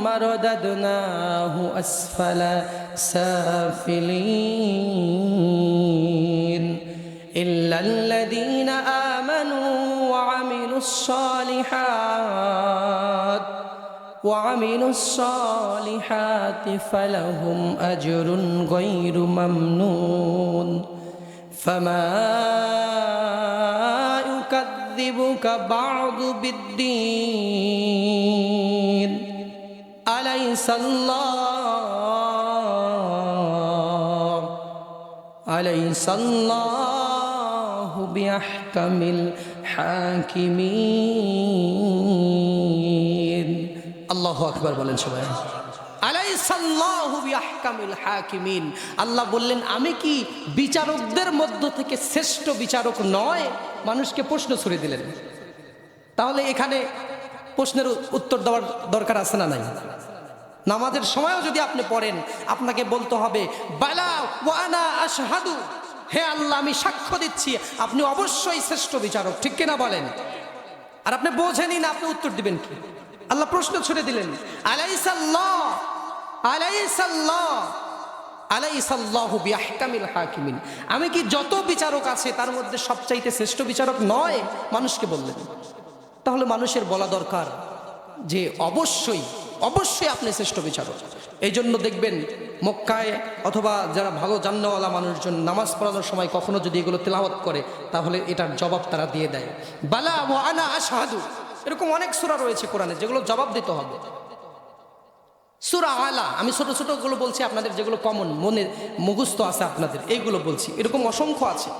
ثم رددناه أسفل سافلين إلا الذين آمنوا وعملوا الصالحات وعملوا الصالحات فلهم أجر غير ممنون فما يكذبك بعض بالدين الله أليس الله بأحكم الحاكمين الله أكبر বলেন সবাই আলাইসাল্লাহু বিআহকামিল হাকিমিন আল্লাহ বললেন আমি কি বিচারকদের মধ্য থেকে শ্রেষ্ঠ বিচারক নয় মানুষকে প্রশ্ন ছুড়ে দিলেন তাহলে এখানে প্রশ্নের উত্তর দেওয়ার দরকার আছে না নাই নামাজের সময়ও যদি আপনি পড়েন, আপনাকে বলতে হবে, বালা ওয়ানা আশহাদু। হে আল্লাহ, আমি সাক্ষ্য দিচ্ছি, আপনি অবশ্যই শ্রেষ্ঠ বিচারক, ঠিক কিনা বলেন? আর আপনি বোঝেনই না, আপনি উত্তর দিবেন কি? আল্লাহ প্রশ্ন ছুড়ে দিলেন, আলাইসাল্লাহ আলাইসাল্লাহ আমি কি যত বিচারক আছে, তার মধ্যে সবচাইতে শ্রেষ্ঠ বিচারক নয়? মানুষকে বললেন। তাহলে মানুষের বলা দরকার যে, অবশ্যই অবশ্যই আপনি শ্রেষ্ঠ বিচারক। এই জন্য দেখবেন মক্কায় অথবা যারা ভালো জান্নাওয়ালা মানুষজন নামাজ পড়ানোর সময় কখনো যদি এগুলো তেলাওয়াত করে, তাহলে এটার জবাব তারা দিয়ে দেয়। বালা ও আনা আশাহাদু। এরকম অনেক সুরা রয়েছে কোরআনে, যেগুলো জবাব দিতে হবে। সুরা আলা, আমি ছোট ছোটগুলো বলছি, আপনাদের যেগুলো কমন মনের মুখস্থ আছে আপনাদের, এইগুলো বলছি। এরকম অসংখ্য আছে।